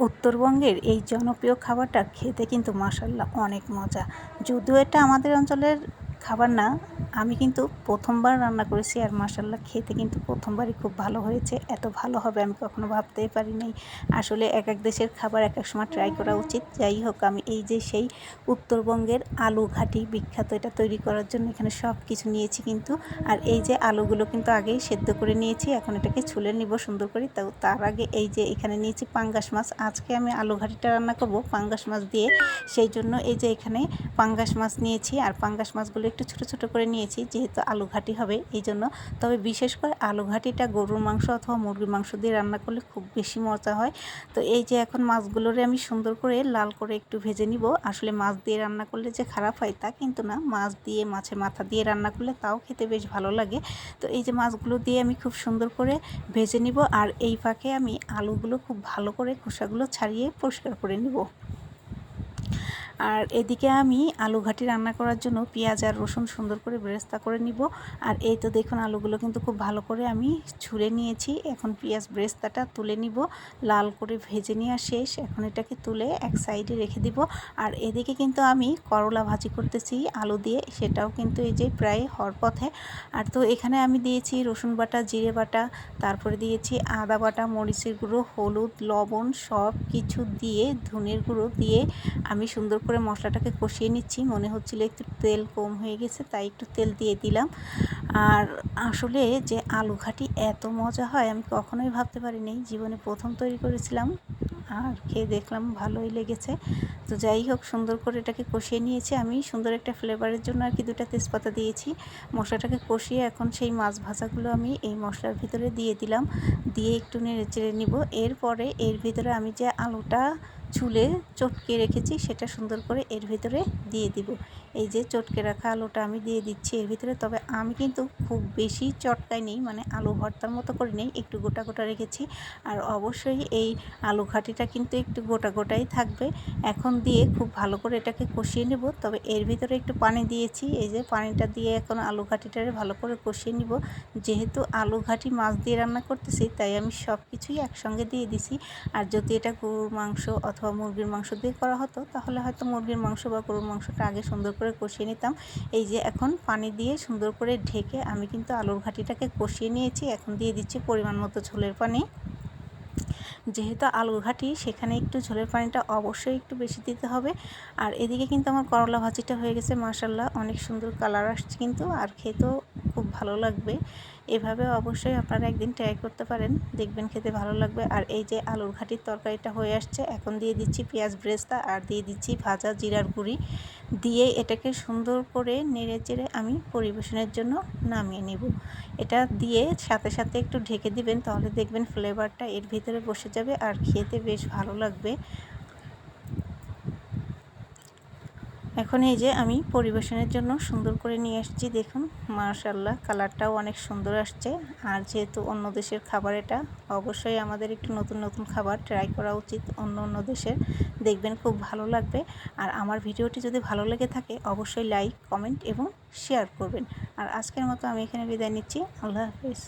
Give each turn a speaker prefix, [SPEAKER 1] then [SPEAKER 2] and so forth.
[SPEAKER 1] উত্তরবঙ্গের এই জনপ্রিয় খাবারটা খেতে কিন্তু মাসাল্লাহ অনেক মজা। যদিও এটা আমাদের অঞ্চলের খাবার না, আমি কিন্তু প্রথমবার রান্না করেছি আর মাসাল্লাহ খেতে কিন্তু প্রথমবারই খুব ভালো হয়েছে। এত ভালো হবে আমি কখনো ভাবতেই পারি নাই আসলে এক এক দেশের খাবার এক এক সময় ট্রাই করা উচিত। যাই হোক, আমি এই যে সেই উত্তরবঙ্গের আলু ঘাটি বিখ্যাত এটা তৈরি করার জন্য এখানে সব কিছু নিয়েছি কিন্তু। আর এই যে আলুগুলো কিন্তু আগেই সেদ্ধ করে নিয়েছি, এখন এটাকে ছুলে নিব সুন্দর করে। তাও তার আগে এই যে এখানে নিয়েছি পাঙ্গাস মাছ। আজকে আমি আলু ঘাটিটা রান্না করব পাঙ্গাস মাছ দিয়ে। সেই জন্য এই যে এখানে পাঙ্গাস মাছ নিয়েছি আর পাঙ্গাস মাছগুলো একটু ছোট ছোট করে নিয়েছি, যেহেতু আলু ঘাটি হবে এই জন্য। তবে বিশেষ করে আলু ঘাটিটা গরুর মাংস অথবা মুরগির মাংস দিয়ে রান্না করলে খুব বেশি মজা হয়। তো এই যে এখন মাছগুলোরে আমি সুন্দর করে লাল করে একটু ভেজে নিব। আসলে মাছ দিয়ে রান্না করলে যে খারাপ হয় তা কিন্তু না, মাছ দিয়ে মাছের মাথা দিয়ে রান্না করলে তাও খেতে বেশ ভালো লাগে। তো এই যে মাছগুলো দিয়ে আমি খুব সুন্দর করে ভেজে নিব আর এই ফাঁকে আমি আলুগুলো খুব ভালো করে খোসাগুলো ছাড়িয়ে পরিষ্কার করে নিব। আর এদিকে আমি আলু ঘাটি রান্না করার জন্য পেঁয়াজ আর রসুন সুন্দর করে বেরেস্তা করে নিব। আর এই তো দেখুন আলুগুলো কিন্তু খুব ভালো করে আমি ছুলে নিয়েছি। এখন পেঁয়াজ বেরেস্তাটা তুলে নিব। লাল করে ভেজে নেওয়া শেষ। এখন এটাকে তুলে এক সাইডে রেখে দিব। আর এদিকে কিন্তু আমি করলা ভাজি করতেছি আলু দিয়ে। সেটাও কিন্তু এই যে প্রায় হওয়ার পথে। আর তো এখানে আমি দিয়েছি রসুন বাটা, জিরে বাটা, তারপরে দিয়েছি আদা বাটা, মরিচের গুঁড়ো, হলুদ, লবণ সব কিছু দিয়ে, ধনের গুঁড়ো দিয়ে আমি সুন্দর করে মশলাটাকে কষিয়ে নিচ্ছি। মনে হচ্ছিল একটু তেল কম হয়ে গেছে, তাই একটু তেল দিয়ে দিলাম। আর আসলে যে আলু ঘাটি এত মজা হয়, আমি কখনোই ভাবতে পারিনি। জীবনে প্রথম তৈরি করেছিলাম, আর খেয়ে দেখলাম ভালোই লেগেছে। তো যাই হোক, সুন্দর করে এটাকে কষিয়ে নিয়েছি। আমি সুন্দর একটা ফ্লেভারের জন্য আর কি দুটা তেজপাতা দিয়েছি। মশলাটাকে কষিয়ে এখন সেই মাছ ভাজাগুলো আমি এই মশলার ভিতরে দিয়ে দিলাম। দিয়ে একটু নেড়ে চেড়ে নিব। এরপরে এর ভিতরে আমি যে আলুটা চুলে চটকে রেখেছি, সেটা সুন্দর করে এর ভিতরে দিয়ে দিব। এই যে চটকে রাখা আলুটা আমি দিয়ে দিচ্ছি এর ভিতরে, তবে আমি কিন্তু খুব বেশি চটকাই নেই মানে আলু ভর্তার মতো করে নেই, একটু গোটা গোটা রেখেছি। আর অবশ্যই এই আলু ঘাটিটা কিন্তু একটু গোটা গোটাই থাকবে। এখন দিয়ে খুব ভালো করে এটাকে কষিয়ে নেব, তবে এর ভিতরে একটু পানি দিয়েছি। এই যে পানিটা দিয়ে এখন আলু ঘাটিটারে ভালো করে কষিয়ে নিব। যেহেতু আলু ঘাটি মাছ দিয়ে রান্না করতেছি, তাই আমি সব কিছুই একসঙ্গে দিয়ে দিছি। আর যদি এটা গরুর মাংস অথবা মুরগির মাংস দিয়ে করা হতো, তাহলে হয়তো মুরগির মাংস বা গরুর মাংসটা আগে সুন্দর করে কষিয়ে নিতাম। এই যে এখন পানি দিয়ে সুন্দর করে ঢেকে আমি কিন্তু আলুর ঘাটিটাকে কষিয়ে নিয়েছি, এখন দিয়ে দিচ্ছি পরিমাণ মতো ঝোলের পানি। যেহেতু আলু ঘাটি, সেখানে একটু ঝোলের পানিটা অবশ্যই একটু বেশি দিতে হবে। আর এদিকে কিন্তু আমার করলা ভাজিটা হয়ে গেছে মাসাল্লাহ অনেক সুন্দর কালার আসছে কিন্তু, আর খেতেও খুব ভালো লাগবে। এভাবে অবশ্যই আপনারা একদিন ট্রাই করতে পারেন। দেখবেন খেতে ভালো লাগবে। আর এই যে আলুর ঘাটির তরকারিটা হয়ে আসছে, এখন দিয়ে দিচ্ছি পেঁয়াজ ব্রেস্তা আর দিয়ে দিচ্ছি ভাজা জিরার গুঁড়ি। দিয়ে এটাকে সুন্দর করে নেড়ে চেড়ে আমি পরিবেশনের জন্য নামিয়ে নেব। এটা দিয়ে সাথে সাথে একটু ঢেকে দিবেন, তাহলে দেখবেন ফ্লেভারটা এর ভিতরে বসে যাবে আর খেতে বেশ ভালো লাগবে। এখন এই যে আমি পরিবেশনের জন্য সুন্দর করে নিয়ে আসছি, দেখুন মার্শাল্লাহ কালারটাও অনেক সুন্দর আসছে। আর যেহেতু অন্য দেশের খাবার এটা, অবশ্যই আমাদের একটু নতুন নতুন খাবার ট্রাই করা উচিত অন্য অন্য দেশের। দেখবেন খুব ভালো লাগবে। আর আমার ভিডিওটি যদি ভালো লেগে থাকে, অবশ্যই লাইক কমেন্ট এবং শেয়ার করবেন। আর আজকের মতো আমি এখানে বিদায় নিচ্ছি। আল্লাহ হাফিজ।